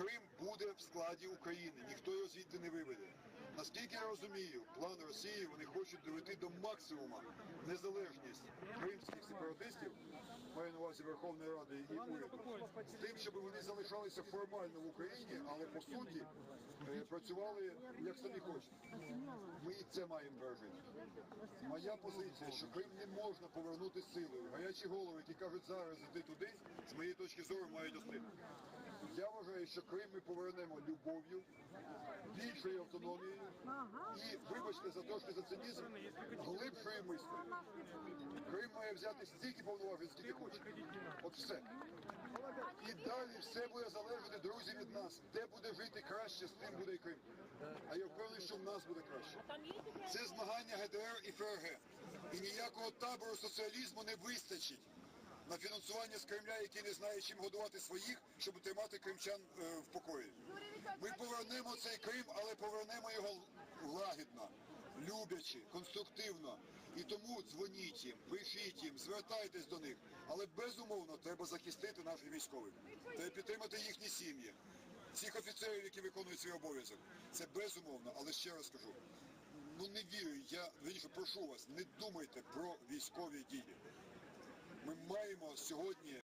Крим буде в складі України, ніхто його звідти не виведе. Наскільки я розумію, план Росії вони хочуть довести до максимума незалежність кримських сепаратистів, маю на увазі Верховної Ради і уряду, з тим, щоб вони залишалися формально в Україні, але по суті е, працювали як самі хочуть. Ми і це маємо бережити. Моя позиція, що Крим не можна повернути силою. Гарячі голови, які кажуть зараз іти туди, з моєї точки зору мають остити. Я що Крим ми повернемо любов'ю, більшою автономією і, вибачте за трошки за цинізм, глибшою мислою. Крим має взяти стільки повноважень, скільки хоче. От все. І далі все буде залежати, друзі, від нас. Де буде жити краще, з тим буде і Крим. А я впевнений, що в нас буде краще. Це змагання ГДР і ФРГ. І ніякого табору соціалізму не вистачить на фінансування з Кремля, який не знає, чим годувати своїх, щоб тримати кримчан е, в покої. Ми повернемо цей Крим, але повернемо його лагідно, люблячи, конструктивно. І тому дзвоніть їм, пишіть їм, звертайтесь до них. Але безумовно треба захистити наших військових. Треба підтримати їхні сім'ї, цих офіцерів, які виконують свій обов'язок. Це безумовно, але ще раз кажу. Ну не вірю, я вірніше, прошу вас, не думайте про військові дії. Сьогодні